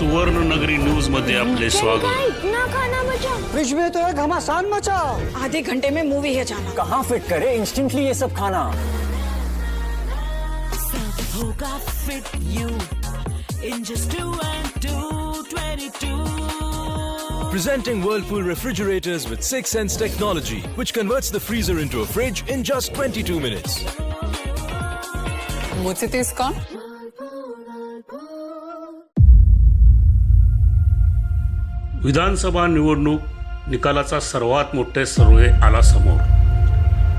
सुवर्ण नगरी न्यूजमध्ये आपले स्वागत इतना खाना बचा फ्रिज में तो है घमासान मचा आधे घंटे में मूवी है जाना कहाँ फिट करे इंस्टेंटली ये सब खाना होगा fit you in just two and two, 22. Presenting Whirlpool refrigerators with 6 Sense technology, which converts the freezer into a fridge in just 22 minutes. मुझसे तो इसका विधानसभा निवडणूक निकालाचा सर्वात मोठे सर्वे आला समोर.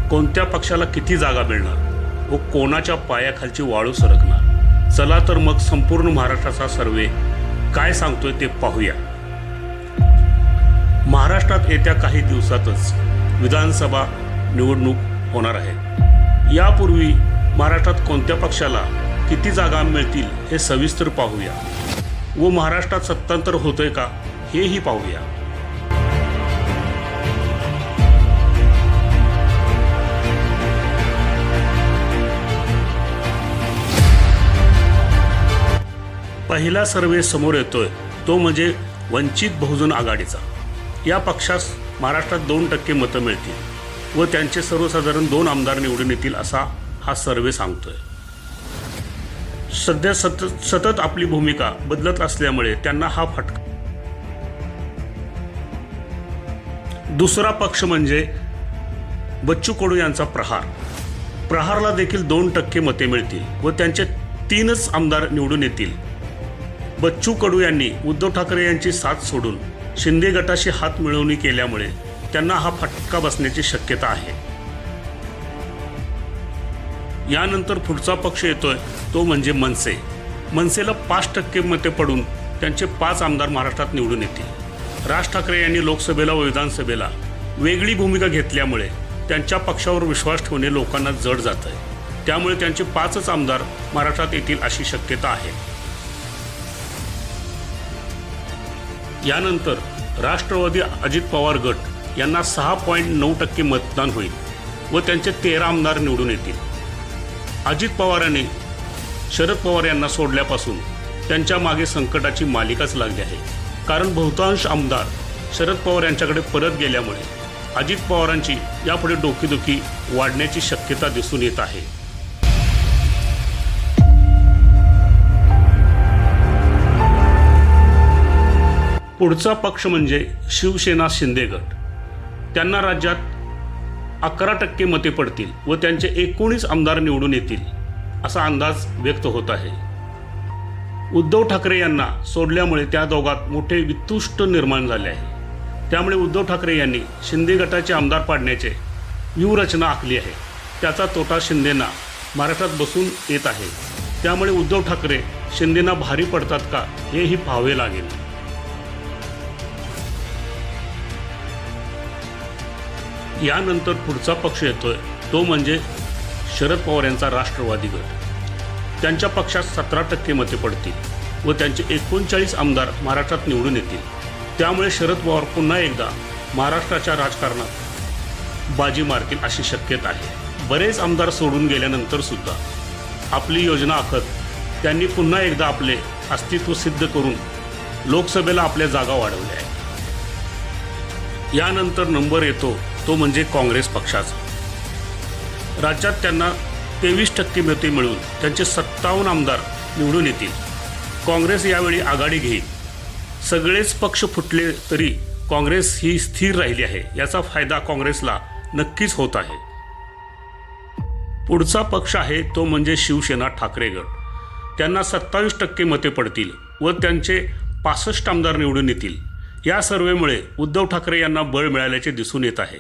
कोणत्या पक्षाला किती जागा मिळणार व कोणाच्या पायाखालची वाळू सरकणार? चला तर मग संपूर्ण महाराष्ट्राचा सर्वे काय सांगतोय ते पाहूया. महाराष्ट्रात येत्या काही दिवसातच विधानसभा निवडणूक होणार आहे. यापूर्वी महाराष्ट्रात कोणत्या पक्षाला किती जागा मिळतील हे सविस्तर पाहूया. व महाराष्ट्रात सत्तांतर होतंय का? हेही पाहूया. पहिला सर्वे समोर येतोय. तो म्हणजे वंचित बहुजन आघाडीचा. या पक्षास महाराष्ट्रात दोन टक्के मतं मिळतील व त्यांचे सर्वसाधारण दोन आमदार निवडून येतील असा हा सर्वे सांगतोय. सध्या सतत सतत आपली भूमिका बदलत असल्यामुळे त्यांना हा फटका दुसरा पक्ष म्हणजे बच्चू कडू यांचा प्रहार. प्रहारला देखील दोन टक्के मते मिळतील व त्यांचे तीनच आमदार निवडून येतील. बच्चू कडू यांनी उद्धव ठाकरे यांची साथ सोडून शिंदे गटाशी हात मिळवणी केल्यामुळे त्यांना हा फटका बसण्याची शक्यता आहे. यानंतर पुढचा पक्ष येतोय तो म्हणजे मनसे. मनसेला पाच टक्के मते पडून त्यांचे पाच आमदार महाराष्ट्रात निवडून येतील. राज ठाकरे यांनी लोकसभेला व विधानसभेला वेगळी भूमिका घेतल्यामुळे त्यांच्या पक्षावर विश्वास ठेवणे लोकांना जड जात आहे त्यामुळे त्यांचे पाचच आमदार महाराष्ट्रात येतील अशी शक्यता आहे. यानंतर राष्ट्रवादी अजित पवार गट यांना सहा पॉईंट नऊ टक्के मतदान होईल व त्यांचे तेरा आमदार निवडून येतील. अजित पवारांनी शरद पवार यांना सोडल्यापासून त्यांच्या मागे संकटाची मालिकाच लागली आहे. कारण बहुतांश आमदार शरद पवार यांच्याकडे परत गेल्यामुळे अजित पवारांची यापुढे डोकेदुखी वाढण्याची शक्यता दिसून येत आहे. पुढचा पक्ष म्हणजे शिवसेना शिंदे गट. त्यांना राज्यात अकरा टक्के मते पडतील व त्यांचे एकोणीस आमदार निवडून येतील असा अंदाज व्यक्त होत आहे. उद्धव ठाकरे यांना सोडल्यामुळे त्या दोघात मोठे वितुष्ट निर्माण झाले आहे. त्यामुळे उद्धव ठाकरे यांनी शिंदे गटाचे आमदार पाडण्याचे व्यूहरचना आखली आहे. त्याचा तोटा शिंदेना महाराष्ट्रात बसून येत आहे. त्यामुळे उद्धव ठाकरे शिंदेना भारी पडतात का हेही पाहावे लागेल. यानंतर पुढचा पक्ष येतोय. तो म्हणजे शरद पवार यांचा राष्ट्रवादी गट. त्यांच्या पक्षात सतरा टक्के मते पडतील व त्यांचे एकोणचाळीस आमदार महाराष्ट्रात निवडून येतील. त्यामुळे शरद पवार पुन्हा एकदा महाराष्ट्राच्या राजकारणात बाजी मारतील अशी शक्यता आहे. बरेच आमदार सोडून गेल्यानंतर सुद्धा आपली योजना आखत त्यांनी पुन्हा एकदा आपले अस्तित्व सिद्ध करून लोकसभेला आपल्या जागा वाढवल्या आहेत. यानंतर नंबर येतो तो म्हणजे काँग्रेस पक्षाचा. राज्यात त्यांना तेवीस टक्के मते मिळून त्यांचे सत्तावन्न आमदार निवडून येतील. काँग्रेस यावेळी आघाडी घेईल. सगळेच पक्ष फुटले तरी काँग्रेस ही स्थिर राहिली आहे याचा फायदा काँग्रेसला नक्कीच होत आहे. पुढचा पक्ष आहे तो म्हणजे शिवसेना ठाकरे गट. त्यांना सत्तावीस टक्के मते पडतील व त्यांचे पासष्ट आमदार निवडून येतील. या सर्वेमुळे उद्धव ठाकरे यांना बळ मिळाल्याचे दिसून येत आहे.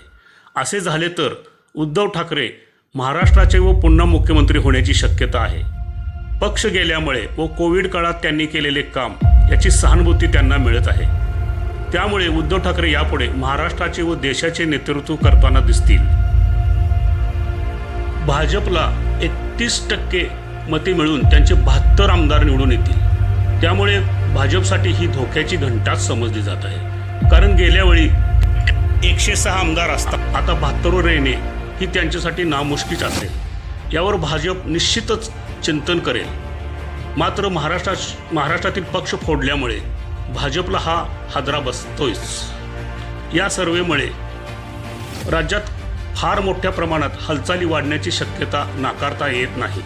असे झाले तर उद्धव ठाकरे महाराष्ट्राचे व पुन्हा मुख्यमंत्री होण्याची शक्यता आहे. पक्ष गेल्यामुळे व कोविड काळात त्यांनी केलेले काम याची सहानुभूती त्यांना मिळत आहे. त्यामुळे उद्धव ठाकरे यापुढे महाराष्ट्राचे व देशाचे नेतृत्व करताना दिसतील. भाजपला एकतीस टक्के मते मिळून त्यांचे बहात्तर आमदार निवडून येतील. त्यामुळे भाजपसाठी ही धोक्याची घंटाच समजली जात आहे. कारण गेल्या वेळी एकशे सहा आमदार असतात आता बहात्तरवर येणे ही त्यांच्यासाठी नामुष्कीच असेल. यावर भाजप निश्चितच चिंतन करेल. मात्र महाराष्ट्रा महाराष्ट्रातील पक्ष फोडल्यामुळे भाजपला हा हादरा बसतोयच. या सर्वेमुळे राज्यात फार मोठ्या प्रमाणात हालचाली वाढण्याची शक्यता नाकारता येत नाही.